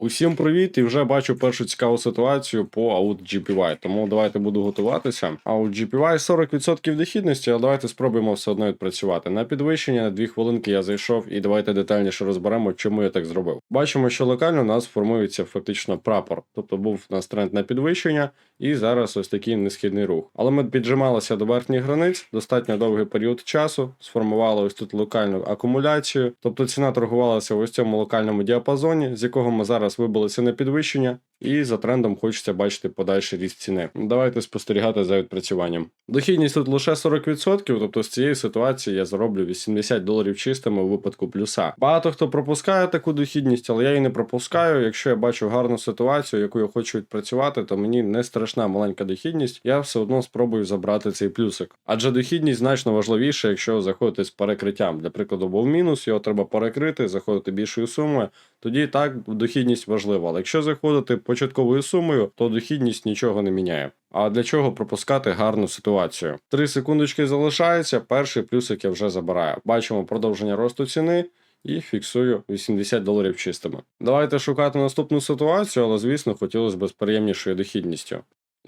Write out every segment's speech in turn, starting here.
Усім привіт! І вже бачу першу цікаву ситуацію по аут GPY, тому давайте буду готуватися. Аут GPY 40% дохідності, але давайте спробуємо все одно відпрацювати. На підвищення на 2 хвилинки я зайшов і давайте детальніше розберемо, чому я так зробив. Бачимо, що локально у нас формується фактично прапор, тобто був у нас тренд на підвищення, і зараз ось такий несхідний рух. Але ми піджималися до верхніх границь, достатньо довгий період часу, сформували ось тут локальну акумуляцію, тобто ціна торгувалася в ось цьому локальному діапазоні, з якого ми зараз вибилися на підвищення, і за трендом хочеться бачити подальший ріст ціни. Давайте спостерігати за відпрацюванням. Дохідність тут лише 40%, тобто з цієї ситуації я зароблю 80 доларів чистими у випадку плюса. Багато хто пропускає таку дохідність, але я її не пропускаю. Якщо я бачу гарну ситуацію, яку я хочу відпрацювати, то мені не страшна маленька дохідність, я все одно спробую забрати цей плюсик. Адже дохідність значно важливіша, якщо заходити з перекриттям. Для прикладу, був мінус, його треба перекрити, заходити більшою сумою. Тоді так дохідність важлива. Але якщо заходити початковою сумою, то дохідність нічого не міняє. А для чого пропускати гарну ситуацію? Три секундочки залишається. Перший плюсик я вже забираю. Бачимо продовження росту ціни. І фіксую 80 доларів чистими. Давайте шукати наступну ситуацію, але звісно хотілося б з приємнішою дохідністю.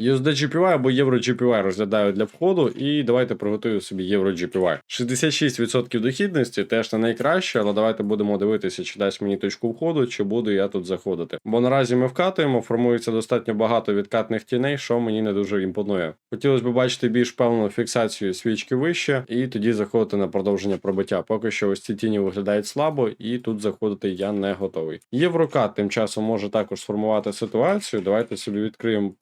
USD GPY або Євро GPY розглядаю для входу, і давайте приготую собі Євро GPY. 66% дохідності теж не найкраще, але давайте будемо дивитися, чи дасть мені точку входу, чи буду я тут заходити. Бо наразі ми вкатуємо, формується достатньо багато відкатних тіней, що мені не дуже імпонує. Хотілося б бачити більш певну фіксацію свічки вище, і тоді заходити на продовження пробиття. Поки що ось ці тіні виглядають слабо, і тут заходити я не готовий. Єврокат тим часом може також сформувати ситуацію. Давайте собі відкриємо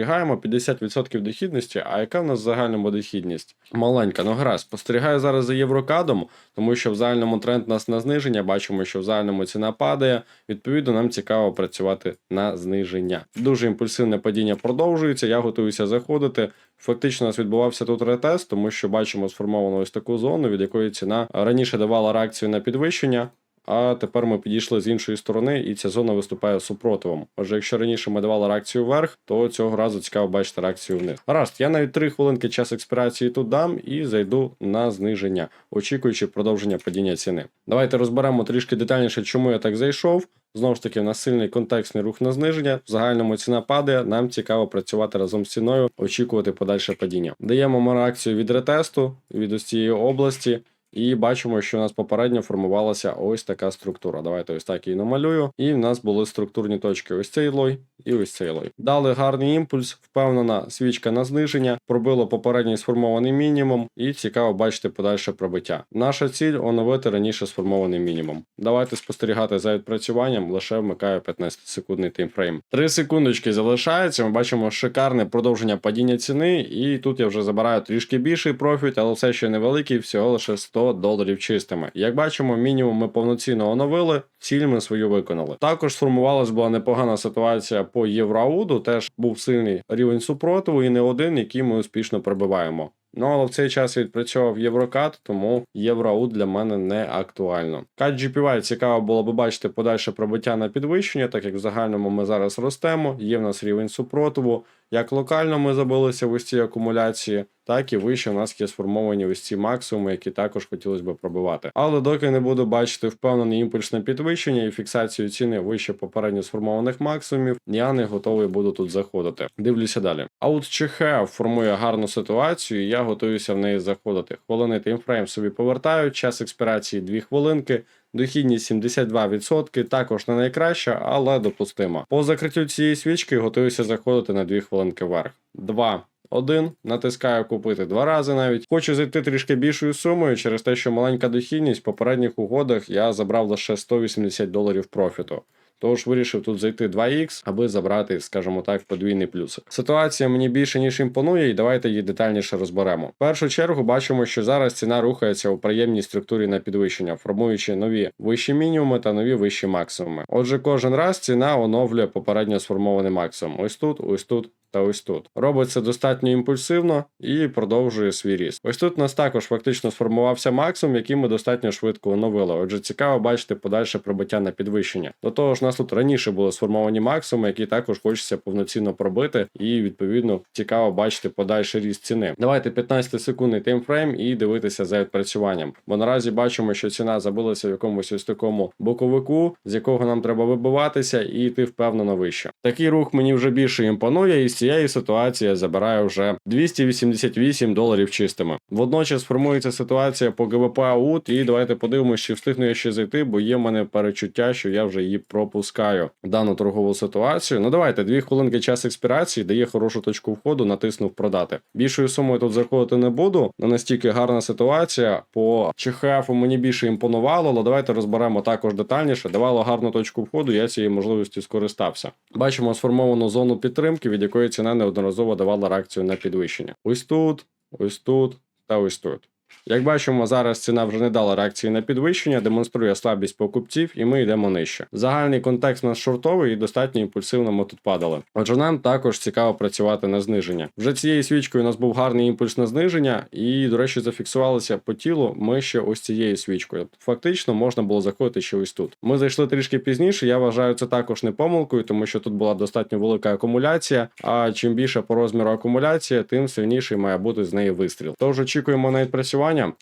поспостерігаємо 50% дохідності. А яка в нас загальна дохідність? Маленька, ну гаразд. Спостерігаю зараз за єврокадом, тому що в загальному тренд нас на зниження. Бачимо, що в загальному ціна падає. Відповідно, нам цікаво працювати на зниження. Дуже імпульсивне падіння продовжується. Я готуюся заходити. Фактично, у нас відбувався тут ретест, тому що бачимо сформовану ось таку зону, від якої ціна раніше давала реакцію на підвищення. А тепер ми підійшли з іншої сторони, і ця зона виступає супротивом. Отже, якщо раніше ми давали реакцію вверх, то цього разу цікаво бачити реакцію вниз. Гаразд, я навіть 3 хвилинки час експірації тут дам і зайду на зниження, очікуючи продовження падіння ціни. Давайте розберемо трішки детальніше, чому я так зайшов. Знову ж таки, у нас сильний контекстний рух на зниження. В загальному ціна падає. Нам цікаво працювати разом з ціною, очікувати подальше падіння. Даємо ми реакцію від ретесту від ось цієї області. І бачимо, що у нас попередньо формувалася ось така структура. Давайте ось так її намалюю. І в нас були структурні точки: ось цей лой і ось цей лой. Дали гарний імпульс, впевнена свічка на зниження, пробило попередній сформований мінімум, і цікаво бачити подальше пробиття. Наша ціль оновити раніше сформований мінімум. Давайте спостерігати за відпрацюванням, лише вмикаю 15-секундний таймфрейм. Три секундочки залишається. Ми бачимо шикарне продовження падіння ціни, і тут я вже забираю трішки більший профіт, але все ще невеликий, всього лише 100 доларів чистими. Як бачимо, мінімум ми повноцінно оновили, ціль ми свою виконали. Також сформувалась була непогана ситуація по Євроауду, теж був сильний рівень супротиву і не один, який ми успішно пробиваємо. Ну, але в цей час відпрацьовував Єврокат, тому Євроаут для мене не актуально. Кат GPY цікаво було би бачити подальше пробиття на підвищення, так як в загальному ми зараз ростемо, є в нас рівень супротиву. Як локально ми забилися в ось цій акумуляції, так і вище у нас є сформовані ось ці максимуми, які також хотілося б пробивати. Але доки не буду бачити впевнений імпульс на підвищення і фіксацію ціни вище попередньо сформованих максимумів, я не готовий буду тут заходити. Дивлюся далі. Аут ЧХ формує гарну ситуацію, і я готуюся в неї заходити. Хвилини таймфрейм собі повертаю, час експірації 2 хвилинки. Дохідність 72%, також не найкраща, але допустима. По закриттю цієї свічки готуюся заходити на 2 хвилинки вверх. 2. Один, натискаю купити два рази навіть. Хочу зайти трішки більшою сумою через те, що маленька дохідність в попередніх угодах я забрав лише 180 доларів профіту. Тож вирішив тут зайти 2х, аби забрати, скажімо так, подвійний плюсик. Ситуація мені більше ніж імпонує, і давайте її детальніше розберемо. В першу чергу бачимо, що зараз ціна рухається у приємній структурі на підвищення, формуючи нові вищі мінімуми та нові вищі максимуми. Отже, кожен раз ціна оновлює попередньо сформований максимум. Ось тут, ось тут та ось тут. Робить це достатньо імпульсивно і продовжує свій ріст. Ось тут у нас також фактично сформувався максимум, який ми достатньо швидко оновили. Отже, цікаво бачити подальше пробиття на підвищення. До того ж, у нас тут раніше були сформовані максимуми, які також хочеться повноцінно пробити, і відповідно цікаво бачити подальший ріст ціни. Давайте 15 секундний таймфрейм і дивитися за відпрацюванням. Бо наразі бачимо, що ціна забилася в якомусь ось такому боковику, з якого нам треба вибиватися і йти впевнено вище. Такий рух мені вже більше імпонує, і цієї ситуації я забираю вже 288 доларів чистими. Водночас формується ситуація по ГВП АУТ, і давайте подивимося, чи встигну я ще зайти, бо є в мене перечуття, що я вже її пропускаю. Дану торгову ситуацію. Ну давайте, дві хвилинки час експірації, дає хорошу точку входу, натиснув продати. Більшою сумою тут заходити не буду. Не настільки гарна ситуація. По ЧХФу мені більше імпонувало, але давайте розберемо також детальніше. Давало гарну точку входу, я цією можливістю скористався. Бачимо сформовану зону підтримки, від якої ціна неодноразово давала реакцію на підвищення. Ось тут, ось тут та ось тут. Як бачимо, зараз ціна вже не дала реакції на підвищення, демонструє слабість покупців, і ми йдемо нижче. Загальний контекст нас шортовий і достатньо імпульсивно ми тут падали. Отже, нам також цікаво працювати на зниження. Вже цією свічкою у нас був гарний імпульс на зниження, і, до речі, зафіксувалися по тілу ми ще ось цією свічкою. Фактично можна було заходити ще ось тут. Ми зайшли трішки пізніше. Я вважаю це також не помилкою, тому що тут була достатньо велика акумуляція. А чим більше по розміру акумуляція, тим сильніший має бути з неї вистріл. Тож очікуємо на відпрацювання.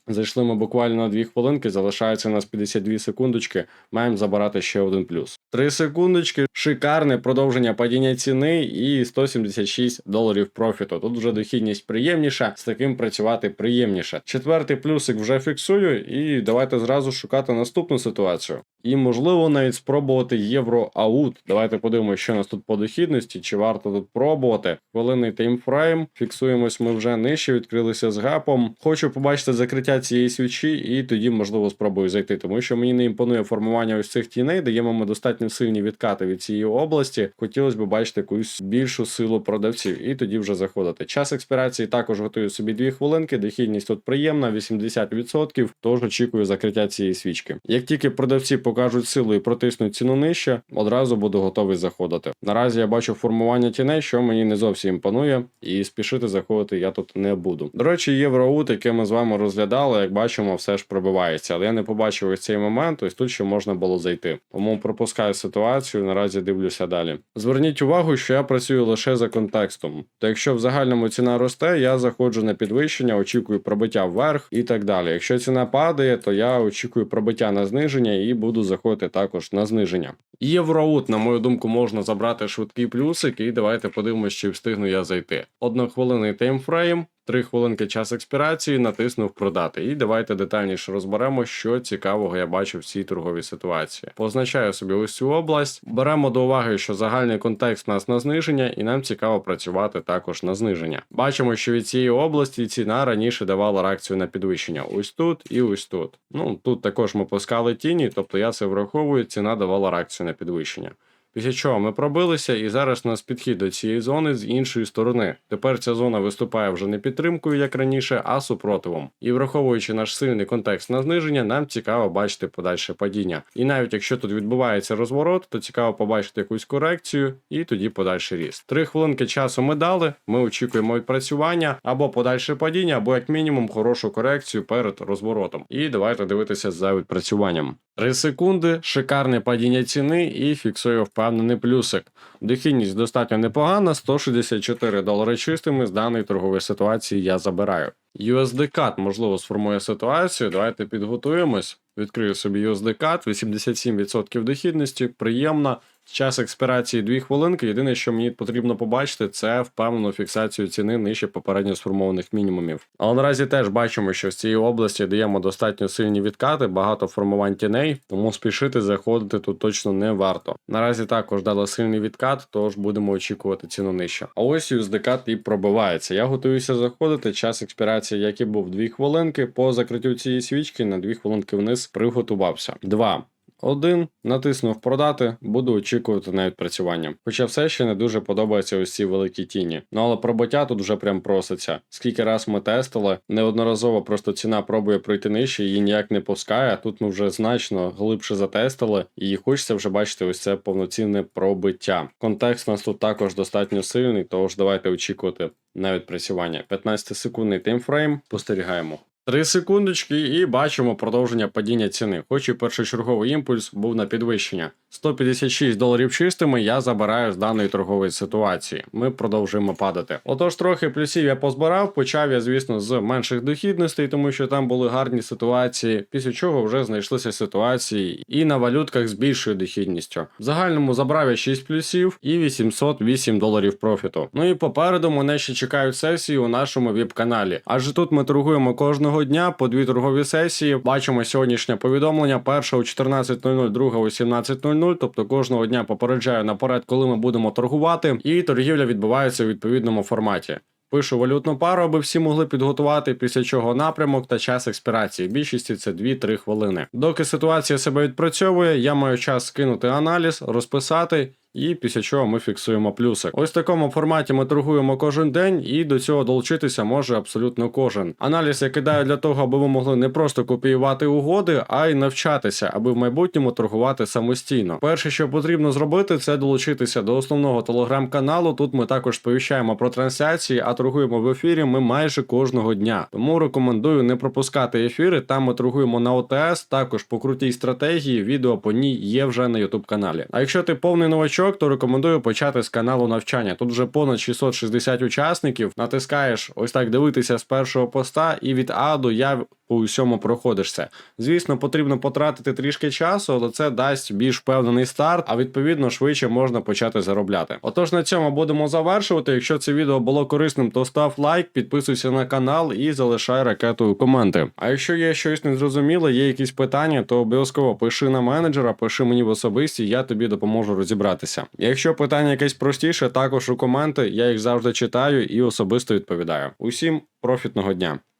Зайшли ми буквально на 2 хвилинки, залишається у нас 52 секундочки. Маємо забирати ще один плюс. 3 секундочки, шикарне продовження падіння ціни і 176 доларів профіту. Тут вже дохідність приємніша, з таким працювати приємніше. Четвертий плюсик вже фіксую, і давайте зразу шукати наступну ситуацію. І можливо навіть спробувати євро аут. Давайте подивимося, що у нас тут по дохідності, чи варто тут пробувати. Хвилинний таймфрейм. Фіксуємось ми вже нижче, відкрилися з гапом. Хочу побачити закриття цієї свічі, і тоді можливо спробую зайти, тому що мені не імпонує формування ось цих тіней, даємо ми достатньо сильні відкати від цієї області. Хотілося б бачити якусь більшу силу продавців, і тоді вже заходити. Час експірації також готую собі 2 хвилинки. Дохідність тут приємна, 80%, тож очікую закриття цієї свічки. Як тільки продавці покажуть силу і протиснуть ціну нижче, одразу буду готовий заходити. Наразі я бачу формування тіней, що мені не зовсім імпонує, і спішити заходити я тут не буду. До речі, євроут, яке ми з вами розглядали, як бачимо, все ж пробивається. Але я не побачив ось цей момент, ось тут ще можна було зайти. Тому пропускаю ситуацію. Наразі дивлюся далі. Зверніть увагу, що я працюю лише за контекстом. То якщо в загальному ціна росте, я заходжу на підвищення, очікую пробиття вверх і так далі. Якщо ціна падає, то я очікую пробиття на зниження і буду заходити також на зниження. Євроут, на мою думку, можна забрати швидкий плюсик, і давайте подивимося, чи встигну я зайти. Однохвилинний таймфрейм. Три хвилинки час експірації, натиснув продати. І давайте детальніше розберемо, що цікавого я бачу в цій торговій ситуації. Позначаю собі ось цю область. Беремо до уваги, що загальний контекст у нас на зниження, і нам цікаво працювати також на зниження. Бачимо, що від цієї області ціна раніше давала реакцію на підвищення. Ось тут і ось тут. Ну тут також ми пускали тіні, тобто я це враховую, ціна давала реакцію на підвищення. Після чого ми пробилися, і зараз у нас підхід до цієї зони з іншої сторони. Тепер ця зона виступає вже не підтримкою, як раніше, а супротивом. І враховуючи наш сильний контекст на зниження, нам цікаво бачити подальше падіння. І навіть якщо тут відбувається розворот, то цікаво побачити якусь корекцію і тоді подальший ріст. Три хвилинки часу ми дали. Ми очікуємо відпрацювання або подальше падіння, або як мінімум хорошу корекцію перед розворотом. І давайте дивитися за відпрацюванням. 3 секунди, шикарне падіння ціни і фіксує впевнений плюсик. Дохідність достатньо непогана, 164 долари чистими з даної торгової ситуації я забираю. USD-CAD, можливо, сформує ситуацію. Давайте підготуємось. Відкрию собі USD-CAD, 87% дохідності, приємно. Час експірації 2 хвилинки. Єдине, що мені потрібно побачити, це впевнену фіксацію ціни нижче попередньо сформованих мінімумів. Але наразі теж бачимо, що з цієї області даємо достатньо сильні відкати, багато формувань тіней, тому спішити заходити тут точно не варто. Наразі також дали сильний відкат, тож будемо очікувати ціну нижче. А ось USD і пробивається. Я готуюся заходити. Час експірації, як і був 2 хвилинки. По закриттю цієї свічки на 2 хвилинки вниз приготувався. 2. Один, натиснув продати, буду очікувати на відпрацювання. Хоча все ще не дуже подобається ось ці великі тіні. Ну але пробиття тут вже прям проситься. Скільки раз ми тестили, неодноразово просто ціна пробує пройти нижче, її ніяк не пускає. Тут ми вже значно глибше затестили, і хочеться вже бачити ось це повноцінне пробиття. Контекст у нас тут також достатньо сильний, тож давайте очікувати на відпрацювання. 15-секундний таймфрейм. Спостерігаємо. Три секундочки і бачимо продовження падіння ціни. Хоч і першочерговий імпульс був на підвищення. 156 доларів чистими я забираю з даної торгової ситуації. Ми продовжуємо падати. Отож, трохи плюсів я позбирав. Почав я, звісно, з менших дохідностей, тому що там були гарні ситуації. Після чого вже знайшлися ситуації і на валютках з більшою дохідністю. В загальному забрав я 6 плюсів і 808 доларів профіту. Ну і попереду мене ще чекають сесії у нашому віп-каналі. Адже тут ми торгуємо кожного дня по дві торгові сесії. Бачимо сьогоднішнє повідомлення. Перша о 14.00, друга о 17.00. Тобто кожного дня попереджаю наперед, коли ми будемо торгувати, і торгівля відбувається у відповідному форматі. Пишу валютну пару, аби всі могли підготувати, після чого напрямок та час експірації. Більшості це 2-3 хвилини. Доки ситуація себе відпрацьовує, я маю час скинути аналіз, розписати. І після чого ми фіксуємо плюси. Ось в такому форматі ми торгуємо кожен день, і до цього долучитися може абсолютно кожен. Аналіз я кидаю для того, аби ви могли не просто копіювати угоди, а й навчатися, аби в майбутньому торгувати самостійно. Перше, що потрібно зробити, це долучитися до основного телеграм-каналу. Тут ми також сповіщаємо про трансляції, а торгуємо в ефірі ми майже кожного дня. Тому рекомендую не пропускати ефіри. Там ми торгуємо на ОТС, також по крутій стратегії. Відео по ній є вже на YouTube каналі. А якщо ти повний новачок, то рекомендую почати з каналу навчання. Тут вже понад 660 учасників. Натискаєш ось так дивитися з першого поста, і від А до Я по усьому проходишся. Звісно, потрібно потратити трішки часу, але це дасть більш впевнений старт, а відповідно швидше можна почати заробляти. Отож, на цьому будемо завершувати. Якщо це відео було корисним, то став лайк, підписуйся на канал і залишай ракетою коменти. А якщо є щось незрозуміле, є якісь питання, то обов'язково пиши на менеджера, пиши мені в особисті, я тобі допоможу розібратися. Якщо питання якесь простіше, також у коменти, я їх завжди читаю і особисто відповідаю. Усім профітного дня!